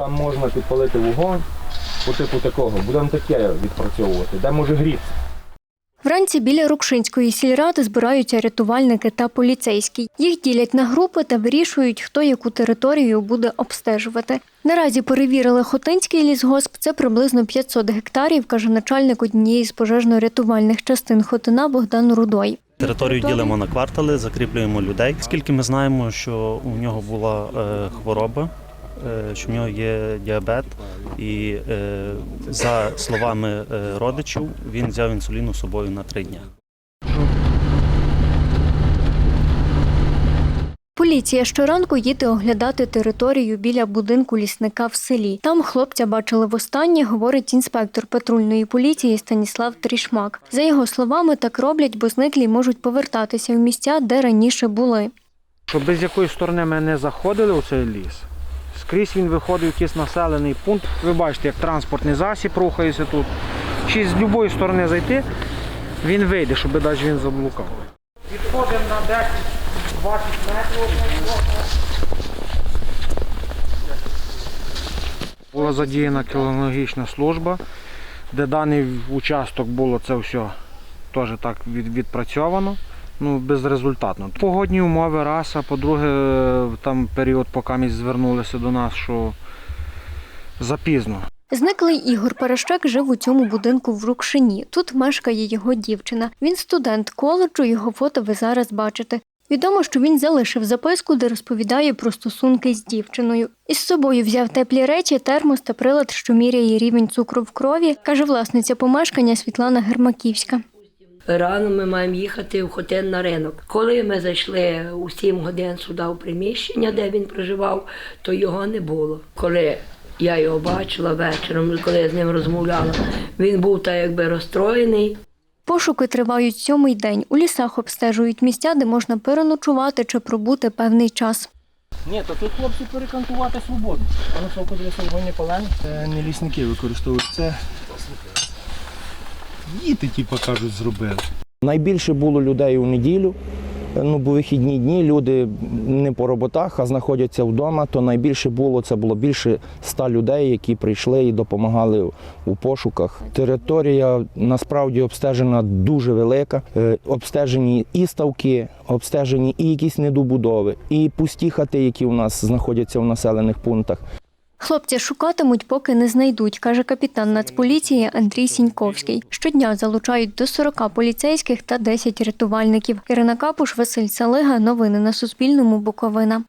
Там можна підпалити вогонь по типу такого. Будемо таке відпрацьовувати, де може грітися. Вранці біля Рукшинської сільради збираються рятувальники та поліцейські. Їх ділять на групи та вирішують, хто яку територію буде обстежувати. Наразі перевірили Хотинський лісгосп. Це приблизно 500 гектарів, каже начальник однієї з пожежно-рятувальних частин Хотина Богдан Рудой. Територію ділимо на квартали, закріплюємо людей. Скільки ми знаємо, що у нього була е, хвороба, що в нього є діабет, і е, за словами е, родичів, він взяв інсуліну з собою на три дні. Поліція щоранку їде оглядати територію біля будинку лісника в селі. Там хлопця бачили востаннє, говорить інспектор патрульної поліції Станіслав Трішмак. За його словами, так роблять, бо зниклі можуть повертатися в місця, де раніше були. Щоб без якої сторони ми не заходили у цей ліс. Скрізь він виходить в якийсь населений пункт. Ви бачите, як транспортний засіб рухається тут. Чи з будь-якої сторони зайти, він вийде, щоб навіть він заблукав. Відходимо на 10-20 метрів. Була задіяна кінологічна служба, де даний участок було це все теж так відпрацьовано ну, безрезультатно. Погодні умови раз, а по-друге, там період, поки ми звернулися до нас, що запізно. Зниклий Ігор Паращак жив у цьому будинку в Рукшині. Тут мешкає його дівчина. Він студент коледжу, його фото ви зараз бачите. Відомо, що він залишив записку, де розповідає про стосунки з дівчиною. Із собою взяв теплі речі, термос та прилад, що міряє рівень цукру в крові, каже власниця помешкання Світлана Гермаківська. Рано ми маємо їхати в Хотин на ринок. Коли ми зайшли у 7 годин сюди в приміщення, де він проживав, то його не було. Коли я його бачила вечором, коли я з ним розмовляла, він був так якби розстроєний. Пошуки тривають сьомий день. У лісах обстежують місця, де можна переночувати чи пробути певний час. Ні, то тут хлопці перекантувати свободу. А на совку для сьогодні полен. Це не лісники використовують це. Діти, типу, кажуть, зробили. Найбільше було людей у неділю. Ну, бо вихідні дні люди не по роботах, а знаходяться вдома, то найбільше було це було більше ста людей, які прийшли і допомагали у пошуках. Територія насправді обстежена дуже велика. Е, Обстежені і ставки, обстежені і якісь недобудови, і пусті хати, які у нас знаходяться в населених пунктах. Хлопця шукатимуть, поки не знайдуть, каже капітан Нацполіції Андрій Сіньковський. Щодня залучають до 40 поліцейських та 10 рятувальників. Ірина Капуш, Василь Салига. Новини на Суспільному. Буковина.